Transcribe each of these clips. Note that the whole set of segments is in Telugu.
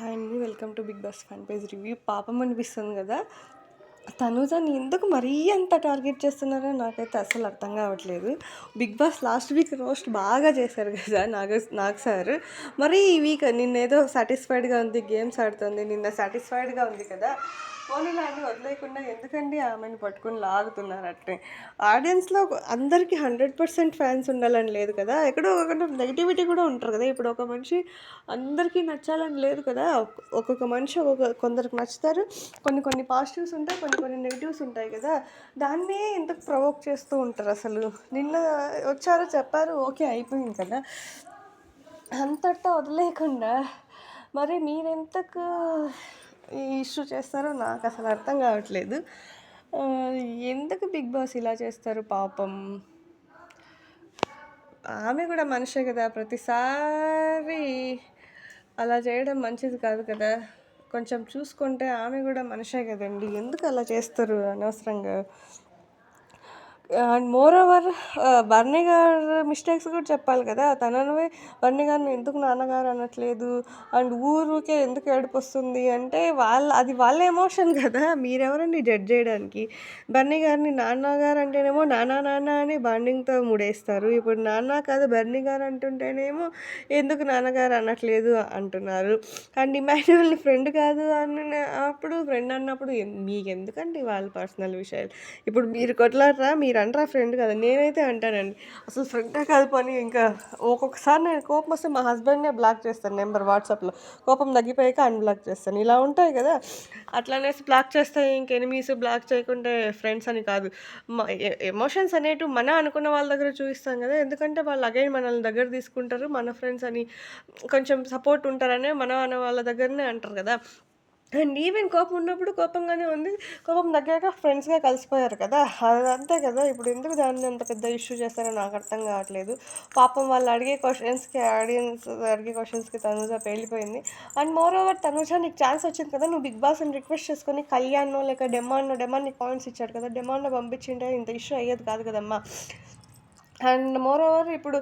హాయ్ అండి welcome to Bigg Boss fan page review. పాపం అనిపిస్తుంది కదా? తనుజాని ఎందుకు మరీ అంత టార్గెట్ చేస్తున్నారో నాకైతే అసలు అర్థం కావట్లేదు. Bigg Boss last week roast బాగా చేశారు కదా నాగ నాగ్ సార్. మరి ఈ వీక్ నిన్నేదో సాటిస్ఫైడ్గా ఉంది గేమ్స్ ఆడుతుంది నిన్న సాటిస్ఫైడ్గా ఉంది కదా. పోనీలా అని వదిలేయకుండా ఎందుకండి ఆమెను పట్టుకుని లాగుతున్నారు అట్టే? ఆడియన్స్లో అందరికీ హండ్రెడ్ పర్సెంట్ ఫ్యాన్స్ ఉండాలని లేదు కదా? ఎక్కడో ఒక నెగిటివిటీ కూడా ఉంటారు కదా? ఇప్పుడు ఒక మనిషి అందరికీ నచ్చాలని లేదు కదా? ఒక్కొక్క మనిషి ఒక్కొక్క కొందరికి నచ్చుతారు. కొన్ని కొన్ని పాజిటివ్స్ ఉంటాయి కొన్ని కొన్ని నెగిటివ్స్ ఉంటాయి కదా? దాన్నే ఎందుకు ప్రవోక్ చేస్తూ ఉంటారు అసలు. నిన్న వచ్చారో చెప్పారు ఓకే అయిపోయింది కదా? అంతటితో వదిలేయకుండా మరి మీరెంతకు ఇష్యూ చేస్తారో నాకు అసలు అర్థం కావట్లేదు. ఎందుకు బిగ్ బాస్ ఇలా చేస్తారు పాపం? ఆమె కూడా మనిషే కదా ప్రతిసారి అలా చేయడం మంచిది కాదు కదా. కొంచెం చూసుకుంటే ఆమె కూడా మనిషే కదండి. ఎందుకు అలా చేస్తారు అనవసరంగా? అండ్ మోర్ ఓవర్ బర్నీ గారు మిస్టేక్స్ కూడా చెప్పాలి కదా. తననే బర్నీ గారిని ఎందుకు నాన్నగారు అనట్లేదు? అండ్ ఊరుకే ఎందుకు ఏడుపు వస్తుంది? అంటే వాళ్ళ అది వాళ్ళ ఎమోషన్ కదా. మీరెవరండి జడ్జ్ చేయడానికి? బర్నీ గారిని నాన్నగారు అంటేనేమో నాన్న నాన్న అని బాండింగ్తో ముడేస్తారు. ఇప్పుడు నాన్న కాదు బర్నీ గారు అంటుంటేనేమో ఎందుకు నాన్నగారు అనట్లేదు అంటున్నారు. అండ్ ఇమాన్యువల్ని ఫ్రెండ్ కాదు అని అప్పుడు ఫ్రెండ్ అన్నప్పుడు మీకు ఎందుకండి వాళ్ళ పర్సనల్ విషయాలు? ఇప్పుడు మీరు కొట్లాడరా? మీరు అంటారా ఫ్రెండ్ కదా నేనైతే అంటానండి. అసలు ఫ్రెండే కాదు పని ఇంకా ఒక్కొక్కసారి నేను కోపం వస్తే మా హస్బెండ్నే బ్లాక్ చేస్తాను నెంబర్ వాట్సాప్లో కోపం తగ్గిపోయాక అన్బ్లాక్ చేస్తాను. ఇలా ఉంటాయి కదా అట్లనేసి బ్లాక్ చేస్తే ఇంక ఎనిమీస్ బ్లాక్ చేయకుంటే ఫ్రెండ్స్ అని కాదు. ఎమోషన్స్ అనేటివి మన అనుకున్న వాళ్ళ దగ్గర చూపిస్తాం కదా ఎందుకంటే వాళ్ళు అగైన్ మనల్ని దగ్గర తీసుకుంటారు మన ఫ్రెండ్స్ అని కొంచెం సపోర్ట్ ఉంటారనే మన అనే వాళ్ళ దగ్గరనే అంటారు కదా. అండ్ ఈవెన్ కోపం ఉన్నప్పుడు కోపంగానే ఉంది. కోపం తగ్గాక ఫ్రెండ్స్గా కలిసిపోయారు కదా. అది అంతే కదా. ఇప్పుడు ఎందుకు దాన్ని అంత పెద్ద ఇష్యూ చేస్తారో నాకు అర్థం కావట్లేదు. పాపం వాళ్ళు అడిగే క్వశ్చన్స్కి ఆడియన్స్ అడిగే క్వశ్చన్స్కి తనుజ పేలిపోయింది. అండ్ మోర్ ఓవర్ తనుజ నీకు ఛాన్స్ వచ్చింది కదా. నువ్వు బిగ్ బాస్ని రిక్వెస్ట్ చేసుకొని కళ్యాణ్నో లేక డెమాన్నో డెమాన్ నీకు పాయింట్స్ ఇచ్చాడు కదా. డెమాన్లో పంపించింటే ఇంత ఇష్యూ అయ్యేది కాదు కదమ్మా. అండ్ మోర్ ఓవర్ ఇప్పుడు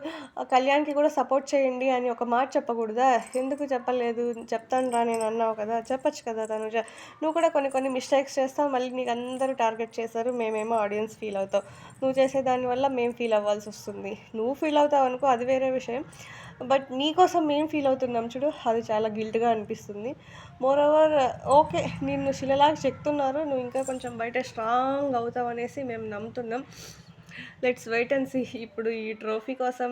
కళ్యాణ్కి కూడా సపోర్ట్ చేయండి అని ఒక మాట చెప్పకూడదా? ఎందుకు చెప్పలేదు? చెప్తాను రా నేను అన్నావు కదా చెప్పొచ్చు కదా తనుజ. నువ్వు కూడా కొన్ని కొన్ని మిస్టేక్స్ చేస్తావు మళ్ళీ నీకు అందరూ టార్గెట్ చేశారు మేమేమో ఆడియన్స్ ఫీల్ అవుతావు నువ్వు చేసే దానివల్ల మేము ఫీల్ అవ్వాల్సి వస్తుంది. నువ్వు ఫీల్ అవుతావు అనుకో అది వేరే విషయం. బట్ నీకోసం మేము ఫీల్ అవుతున్నాం చూడు అది చాలా గిల్ట్గా అనిపిస్తుంది. మోర్ ఓవర్ ఓకే నిన్ను శిలలాగా చెప్తున్నారు నువ్వు ఇంకా కొంచెం బయట స్ట్రాంగ్ అవుతావు అనేసి మేము నమ్ముతున్నాం. Let's wait and see. ఇప్పుడు ఈ ట్రోఫీ కోసం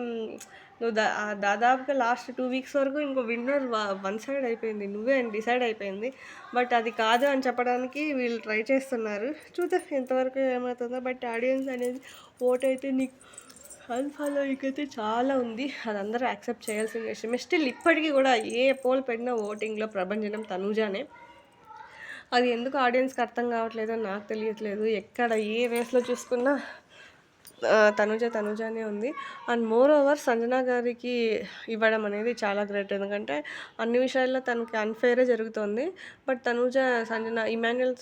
నువ్వు దా దాదాపుగా లాస్ట్ టూ వీక్స్ వరకు ఇంకో విన్నర్ వన్ సైడ్ అయిపోయింది. నువ్వే అని డిసైడ్ అయిపోయింది. బట్ అది కాదు అని చెప్పడానికి వీళ్ళు ట్రై చేస్తున్నారు. చూద్దాం ఎంతవరకు ఏమవుతుందో. బట్ ఆడియన్స్ అనేది ఓట్ అయితే నీకు అన్ఫాలోయింగ్ అయితే చాలా ఉంది. అది అందరూ యాక్సెప్ట్ చేయాల్సిన విషయం స్టిల్ ఇప్పటికీ కూడా ఏ పోల్ పెట్టినా ఓటింగ్లో ప్రభంజనం తనుజానే. అది ఎందుకు ఆడియన్స్కి అర్థం కావట్లేదో నాకు తెలియట్లేదు. ఎక్కడ ఏ వేస్లో చూసుకున్నా తనుజ తనుజనే ఉంది. అండ్ మోర్ ఓవర్ సంజన గారికి ఇవ్వడం అనేది చాలా గ్రేట్ ఎందుకంటే అన్ని విషయాల్లో తనకి అన్ఫేరే జరుగుతుంది. బట్ తనుజ సంజన ఇమాన్యుయల్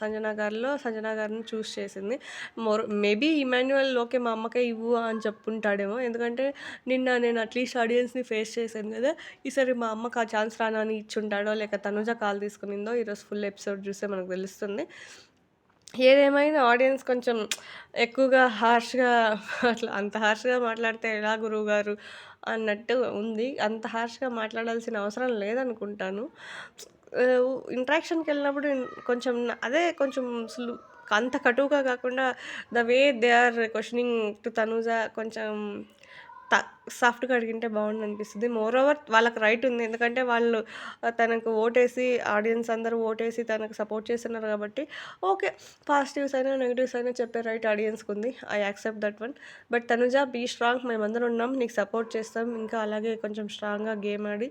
సంజన గారిలో సంజన గారిని చూస్ చేసింది. మోర్ మేబీ ఇమాన్యుయల్ ఓకే మా అమ్మకే ఇవ్వు అని చెప్పుంటాడేమో. ఎందుకంటే నిన్న నేను అట్లీస్ట్ ఆడియన్స్ని ఫేస్ చేశాను కదా. ఈసారి మా అమ్మకి ఆ ఛాన్స్ రానని ఇచ్చుంటాడో లేక తనుజ కాల్ తీసుకునిందో ఈరోజు ఫుల్ ఎపిసోడ్ చూస్తే మనకు తెలుస్తుంది. ఏదేమైనా ఆడియన్స్ కొంచెం ఎక్కువగా హార్ష్గా అట్లా అంత హార్ష్గా మాట్లాడితే ఎలా గురువు గారు అన్నట్టు ఉంది. అంత హార్ష్గా మాట్లాడాల్సిన అవసరం లేదనుకుంటాను. ఇంట్రాక్షన్కి వెళ్ళినప్పుడు కొంచెం అదే కొంచెం సులు అంత కటువుగా కాకుండా the way they are questioning to Tanuja కొంచెం సాఫ్ట్గా అడిగింటే బాగుండు అనిపిస్తుంది మోర్ ఓవర్ వాళ్ళకి రైట్ ఉంది. ఎందుకంటే వాళ్ళు తనకు ఓటేసి ఆడియన్స్ అందరూ ఓటేసి తనకు సపోర్ట్ చేస్తున్నారు కాబట్టి ఓకే పాజిటివ్స్ అయినా నెగిటివ్స్ అయినా చెప్పే రైట్ ఆడియన్స్కి ఉంది I accept that one but Tanuja be strong మేమందరం ఉన్నాం. నీకు సపోర్ట్ చేస్తాం. ఇంకా అలాగే కొంచెం స్ట్రాంగ్గా గేమ్ ఆడి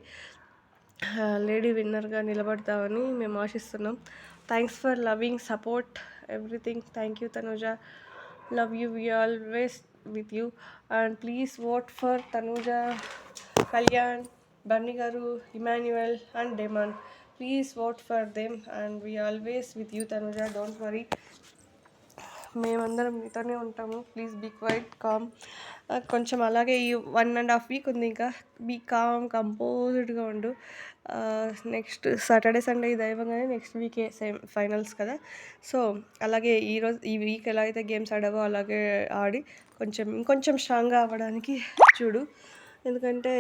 లేడీ విన్నర్గా నిలబడతామని మేము ఆశిస్తున్నాం. Thanks for loving support everything thank you Tanuja. Love you we always with you and please vote for Tanuja Kalyan Bunny garu Emmanuel and Demon please vote for them and we always with you Tanuja don't worry మేమందరం మీతోనే ఉంటాము. ప్లీజ్ బీ క్వైట్ కామ్ కొంచెం అలాగే ఈ వన్ అండ్ హాఫ్ వీక్ ఉంది ఇంకా. బీ కామ్ కంపోజ్డ్గా ఉండు. నెక్స్ట్ సాటర్డే సండే ఇది అయిపోగానే నెక్స్ట్ వీకే సేమ్ ఫైనల్స్ కదా. సో అలాగే ఈరోజు ఈ వీక్ ఎలా అయితే గేమ్స్ ఆడావో అలాగే ఆడి కొంచెం ఇంకొంచెం స్ట్రాంగ్గా అవ్వడానికి చూడు. ఎందుకంటే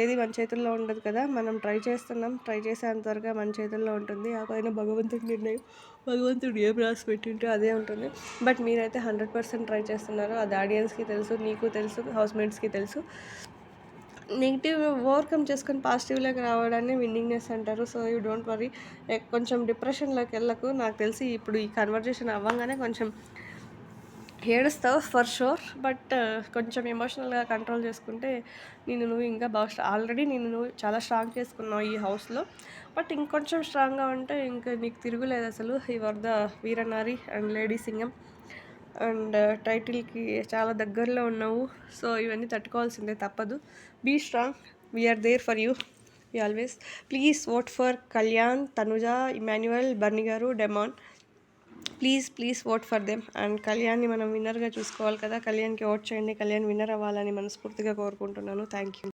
ఏది మన చేతుల్లో ఉండదు కదా. మనం ట్రై చేస్తున్నాం ట్రై చేసేంత త్వరగా మన చేతుల్లో ఉంటుంది. ఆ పైన భగవంతుడి నిర్ణయం భగవంతుడు ఏం రాసి పెట్టింటే అదే ఉంటుంది. బట్ మీరైతే హండ్రెడ్ పర్సెంట్ ట్రై చేస్తున్నారు అది ఆడియన్స్కి తెలుసు నీకు తెలుసు హౌస్మేట్స్కి తెలుసు. నెగిటివ్ ఓవర్కమ్ చేసుకొని పాజిటివ్లోకి రావడాన్ని విన్నింగ్నెస్ అంటారు. సో యూ డోంట్ వరీ కొంచెం డిప్రెషన్లోకి వెళ్ళకు. నాకు తెలిసి ఇప్పుడు ఈ కన్వర్జేషన్ అవ్వగానే కొంచెం ఏడుస్తావు ఫర్ షూర్ బట్ కొంచెం ఎమోషనల్గా కంట్రోల్ చేసుకుంటే నేను నువ్వు ఇంకా బాగా ఆల్రెడీ నేను నువ్వు చాలా స్ట్రాంగ్ చేసుకున్నావు ఈ హౌస్లో బట్ ఇంకొంచెం స్ట్రాంగ్గా ఉంటే ఇంకా నీకు తిరుగులేదు అసలు. ఈ వర్ ద వీరనారి అండ్ లేడీ సింగం. అండ్ టైటిల్కి uh, చాలా దగ్గరలో ఉన్నావు. సో ఇవన్నీ తట్టుకోవాల్సిందే తప్పదు. Be strong we're there for you we always please vote for Kalyan Tanuja Emmanuel Bunny garu Demon please please vote for them and కళ్యాణ్ని మనం విన్నర్గా చూసుకోవాలి కదా. కళ్యాణ్కి ఓట్ చేయండి. కళ్యాణ్ విన్నర్ అవ్వాలని మనస్ఫూర్తిగా కోరుకుంటున్నాను. Thank you